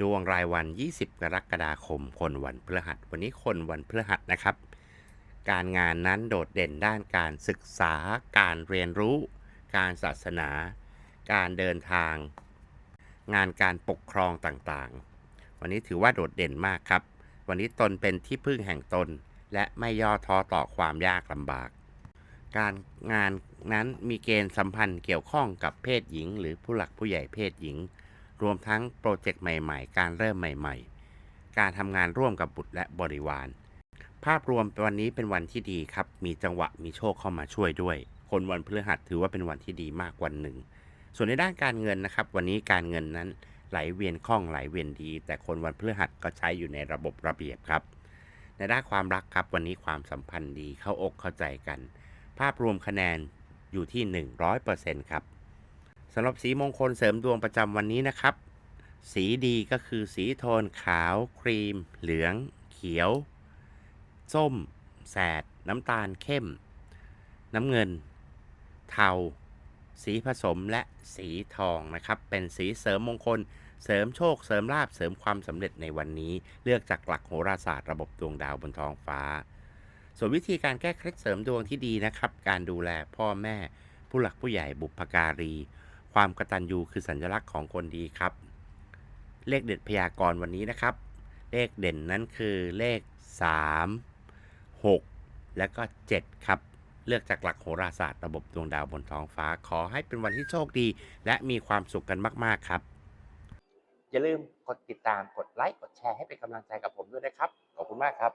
ดวงรายวัน 20 กรกฎาคม คนวันพฤหัส วันนี้คนวันพฤหัสนะครับ การงานนั้นโดดเด่นด้านการศึกษา การเรียนรู้ การศาสนา การเดินทาง งานการปกครองต่างๆ วันนี้ถือว่าโดดเด่นมากครับ วันนี้ตนเป็นที่พึ่งแห่งตน และไม่ย่อท้อต่อความยากลำบาก การงานนั้นมีเกณฑ์สัมพันธ์เกี่ยวข้องกับเพศหญิง หรือผู้หลักผู้ใหญ่เพศหญิง รวมทั้งโปรเจกต์ใหม่ๆ การเริ่มใหม่ๆ การทำงานร่วมกับบุตรและบริวาร ภาพรวมวันนี้เป็นวันที่ดีครับ มีจังหวะมีโชคเข้ามาช่วยด้วย คนวันพฤหัสถือว่าเป็นวันที่ดีมากวันหนึ่ง ส่วนในด้านการเงินนะครับ วันนี้การเงินนั้นไหลเวียนคล่องไหลเวียนดี แต่คนวันพฤหัสก็ใช้อยู่ในระบบระเบียบครับ ในด้านความรักครับวันนี้ความสัมพันธ์ดีเข้าอกเข้าใจกัน ภาพรวมคะแนนอยู่ที่ 100%ครับ สำหรับสีมงคลเสริมดวงประจำวันนี้นะครับ สีดีก็คือสีโทนขาว ครีม เหลือง เขียว ส้ม แสด น้ำตาลเข้ม น้ำเงิน เทา สีผสมและสีทองนะครับ เป็นสีเสริมมงคล เสริมโชค เสริมลาบเสริมความสำเร็จในวันนี้ เลือกจากหลักโหราศาสตร์ระบบดวงดาวบนท้องฟ้า ส่วนวิธีการแก้เคล็ดเสริมดวงที่ดีนะครับ การดูแลพ่อแม่ ผู้หลักผู้ใหญ่บุพการี ความกตัญญูคือสัญลักษณ์ของคนดีครับ เลขเด็ดพยากรณ์วันนี้นะครับ เลขเด่นนั้นคือเลข 3 6 และก็ 7 ครับ เลือกจากหลักโหราศาสตร์ระบบดวงดาวบนท้องฟ้า ขอให้เป็นวันที่โชคดี และมีความสุขกันมากๆครับ อย่าลืมกดติดตามกดไลค์กดแชร์ให้เป็นกำลังใจกับผมด้วยนะครับ ขอบคุณมากครับ